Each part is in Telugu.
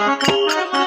నువ్వు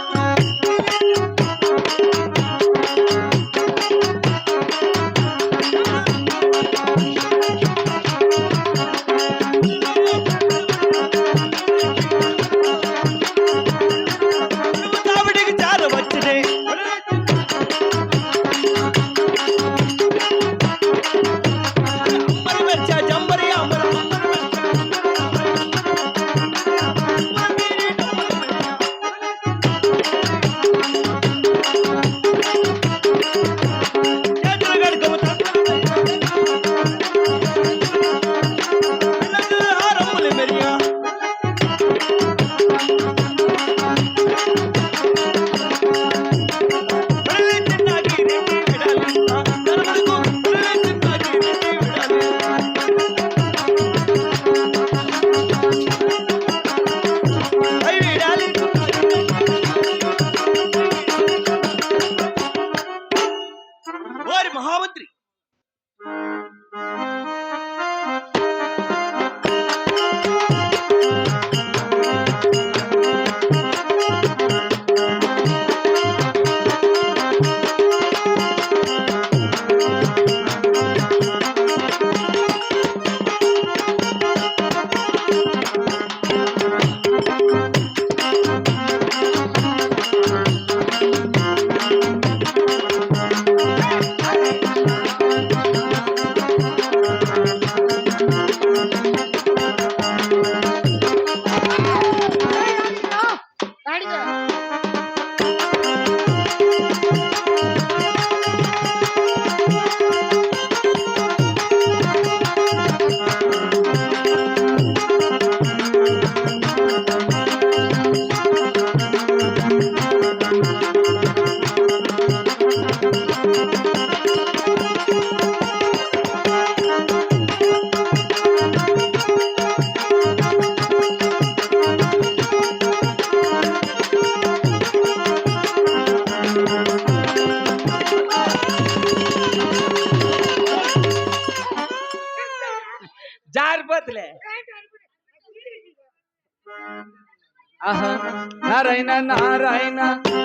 నారాయణ నారాయణ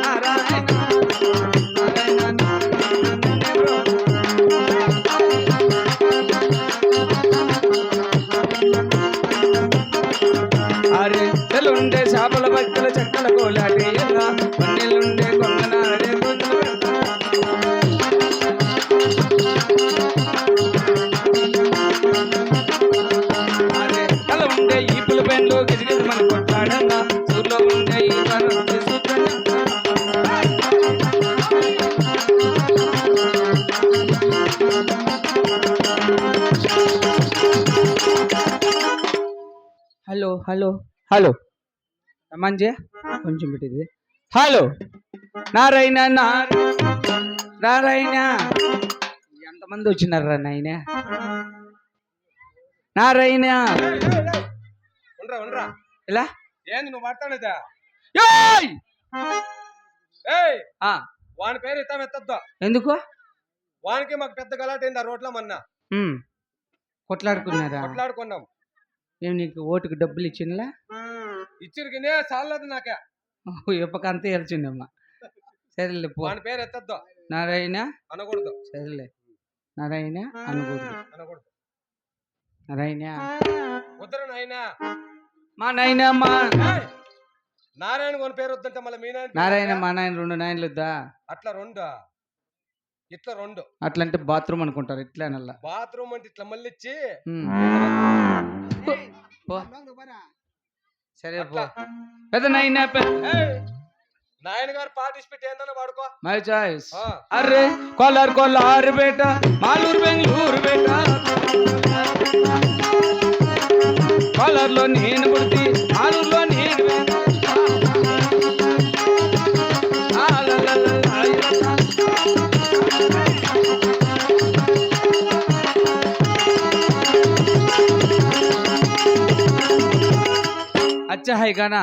నారాయణ నారాయణ చేపల బక్కల చెక్కల కోలాటి పన్నెలుండే కొంగనాడే కూతురు పెడతా. అరే తల హలో హలో మంచి కొంచెం పెట్టింది హలో నారాయణ నారాయణ ఎంతమంది వచ్చినారా నాయన నారాయణ ఎలా ఏంది నువ్వు మాట్లాడేదా ఏయ్! ఏయ్ ఆ, వాని పేరు ఇస్తాం ఎత్తద్దా ఎందుకు వానికి మాకు పెద్ద గలాట అయింది ఆ రోడ్ల మొన్న కొట్లాడుకున్నారా కొట్లాడుకున్నాం నేను నీకు ఓటుకు డబ్బులు ఇచ్చినలా ఇచ్చిరికినే చాలదు నాకే. ఇప్పక అంతా ఏడ్చిందమ్మా సరేలే పో. పేరు ఎత్తద్దా. నారాయణ? అనకూడదు. సరేలే. నారాయణ అనకూడదు. అనకూడదు. నారాయణ? వద్దరు నాయన. మా నాయన మా. నారాయణ కొని పేరు వద్దంటే మళ్ళీ మీ నాయన నారాయణ మా నాయన రెండు నాయనలు వద్దా అట్లా రెండు. ఇట్లా రెండు. అట్లంటే బాత్రూమ్ అనుకుంటారు ఇట్లా నల్లా బాత్రూమ్ అంటే ఇట్లా మళ్ళీ ఇచ్చి. పో. సరే పో. పెద్ద నాయన నాయన గారు పార్టిసిపేట్ ఏందన్నా వాడుకో. My choice. అరే కోలార్ కోలార్ బేట మాలూరు బెంగళూరు బేట. కోలార్లో నేను పుడితే అచ్చా హై గానా.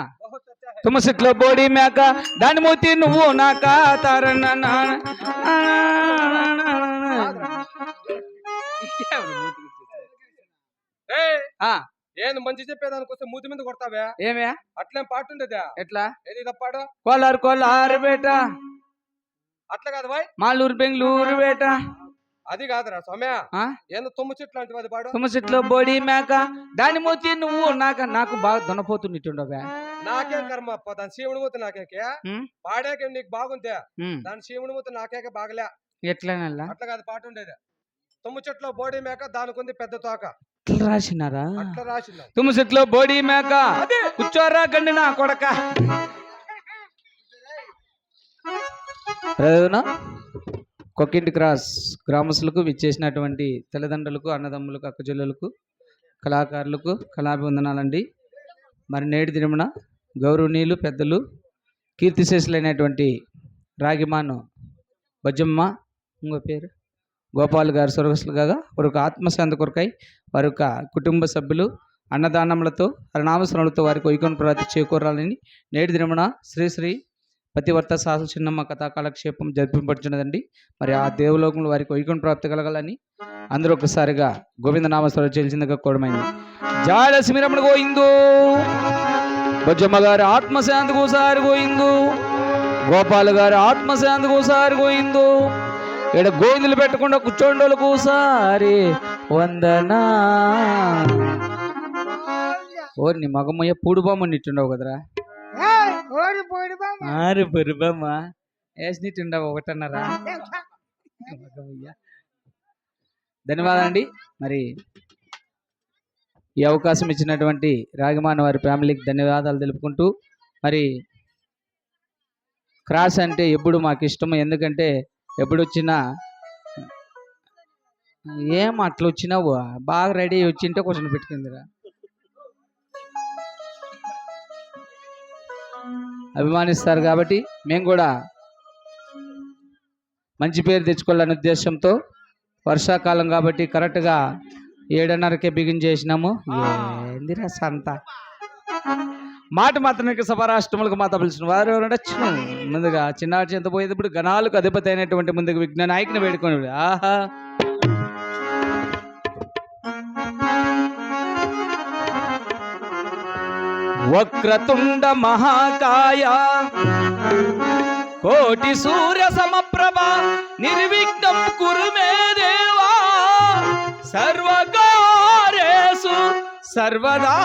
తుమ్మసిట్లో బోడి మేక దాని మూతి నువ్వు నాక తారన్న ఏయ్, ఏంది మంచి చెప్పేదానికి వస్తే మూతి మీద కొడతావే ఏమే అట్లేం పాట ఉండేదా ఎట్లా ఏది తప్పాడు కోలారు కోలారు బేట అట్లా కాదు బాయ్ మాలూరు బెంగళూరు బేట అది కాదురా సౌమ్య? ఏందో తుమ్ము చెట్లు లాంటివి అది పాడు. తుమ్మసిట్లో బోడి మేక దాని మూతి నువ్వు నాక నాకు బాగా దున్నపోతున్నట్టుండవే నాకేం కర్మ? అప్ప దాని శివుని మూత నాకేకే. పాడాక నీకు బాగుంటే ఉమ్, దాని శివుని మూత నాకేక బాగలే. ఎట్లా అట్లా కాదు పాట ఉండేది. తుమ్ము చెట్లో బోడి మేక దానికి ఉంది పెద్ద తోక. రాసినారా? అట్లా రాసింది తుమ్మసిట్లో బోడి మేక కూర్చోరా గండి నా కొడక. కొక్కింటి క్రాస్ గ్రామస్తులకు విచ్చేసినటువంటి తల్లిదండ్రులకు అన్నదమ్ములకు అక్కచెల్లెలకు కళాకారులకు కళాభివందనాలండి. మరి నేటి దినమున గౌరవనీయులు పెద్దలు కీర్తిశేషులైనటువంటి రాగిమాను బజ్జమ్మ ఇంకో పేరు గోపాల్ గారు స్వర్గస్థులు కాగా వారి యొక్క ఆత్మశాంతి కొరకై వారి యొక్క కుటుంబ సభ్యులు అన్నదానములతో హరినామస్మరణలతో వారికి వైకుంఠ ప్రాతి చేకూరాలని నేటి దినమున శ్రీశ్రీ పతివర్త సాహు చిన్నమ్మ కథా కాలక్షేపం జరిపింపబడుచున్నదండి. మరి ఆ దేవలోకంలో వారికి వైకుంఠ ప్రాప్తి కలగాలని అందరూ ఒకసారిగా గోవింద నామస్వరం చేసిందిగా కోడమైంది జాలసి రమణ గోయిందు బొజ్జమ్మ గారి ఆత్మశాంతికి ఒకసారి గోయిందు గోపాల్ గారి ఆత్మశాంతికి ఒకసారి గోయిందు ఇక్కడ గోవిందులు పెట్టకుండా కూర్చోండోళ్ళకు ఒకసారి వందనా. ఓ నీ మగమయ్య పూడుబామ్మ నిట్టుండవు కదరా. ఆరు పొరు బొమ్మ. వేసినట్టుండవు ఒకటన్నరా. ధన్యవాదాలండి. మరి ఈ అవకాశం ఇచ్చినటువంటి రాగిమాన వారి ఫ్యామిలీకి ధన్యవాదాలు తెలుపుకుంటూ మరి క్రాస్ అంటే ఎప్పుడు మాకు ఇష్టం ఎందుకంటే ఎప్పుడు వచ్చినా ఏం అట్లా వచ్చినావు బాగా రెడీ అయ్యి వచ్చింటే క్వశ్చన్ పెట్టుకుందిరా. అభిమానిస్తారు కాబట్టి మేము కూడా మంచి పేరు తెచ్చుకోవాలనే ఉద్దేశంతో వర్షాకాలం కాబట్టి కరెక్ట్గా ఏడున్నరకే బిగిన్ చేసినాము. ఏందిరా సంత? మాట మాత్రమే సభారాష్ట్రములకు మాత పిలిచిన వారు ఉండొచ్చు? ముందుగా చిన్నాటి చింత పోయేటప్పుడు గణాలకు అధిపతి అయినటువంటి ముందుకు విజ్ఞ నాయకుని వేడుకొని ఆహా. వక్రతుండ మహాకాయ. కోటి సూర్య సమప్రభ నిర్విఘ్నం కురుమే దేవా. సర్వకార్యేషు సర్వదా.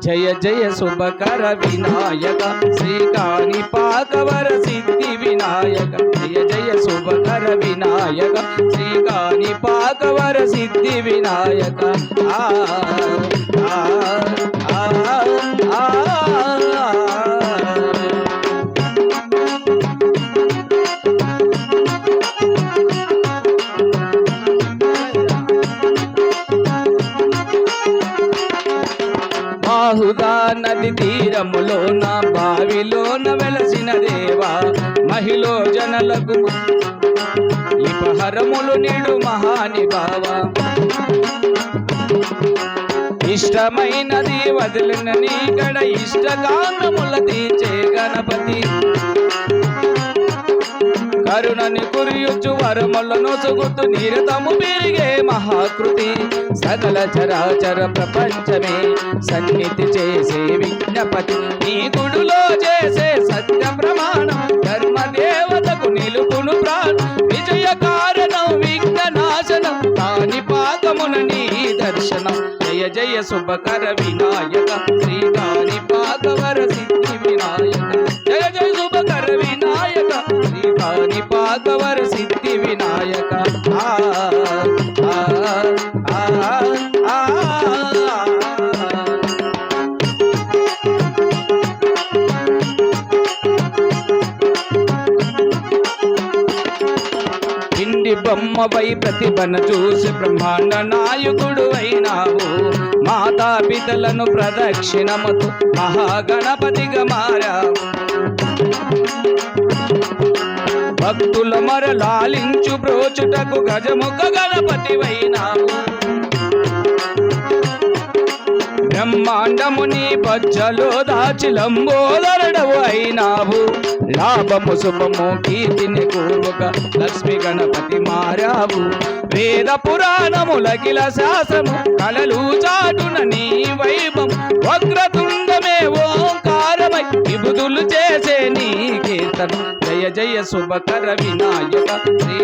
జయ జయ శుభకర వినాయక శ్రీకాణి పాకవర సిద్ధి వినాయక. వినాయక శ్రీకాని పాకవర సిద్ధి వినాయక. ఆ బాహుదా నది తీరములోన బావిలోన వెలసిన దేవా మహిళ జనలకు ఇపహరములు నిడు మహానిభావ ఇష్టమైనది వదిలిన నీకడ ఇష్టగానముల తీర్చే గణపతి. కరుణని కురియుచు వరముల సుగుతు నిరతము పెరిగే మహాకృతి. సకల చరాచర ప్రపంచమే సన్నిధి చేసే విజ్ఞపతి. నీ గుడులో చేసే దర్శనం. జయ జయ శుభకర వినాయక. శ్రీకారి పాదవర సిద్ధి వినాయక. జయ జయ శుభకర వినాయక. శ్రీకారి పాదవర సిద్ధి వినాయక. ఆ ఇండి ప్రతిభను చూసి బ్రహ్మాండ నాయకుడు అయినావు. మాతాపితలను ప్రదక్షిణముతు మహాగణపతిగా మారావు. భక్తుల మర లాలించు బ్రోచుటకు గజముఖ గణపతి వైనావు బ్రహ్మాండముని పచ్చలో దాచి లంబోదరుడవు అయినావు. లాభము శుభము కీర్తిని కూర్వక లక్ష్మి గణపతి మారావు. వేద పురాణములకిల శాస్త్రము కలలు చాటున నీ వైభవం. వక్రతుండమే ఓంకారమై విభుదులు చేసే నీ కీర్తన. జయ జయ శుభకర వినాయక శ్రీ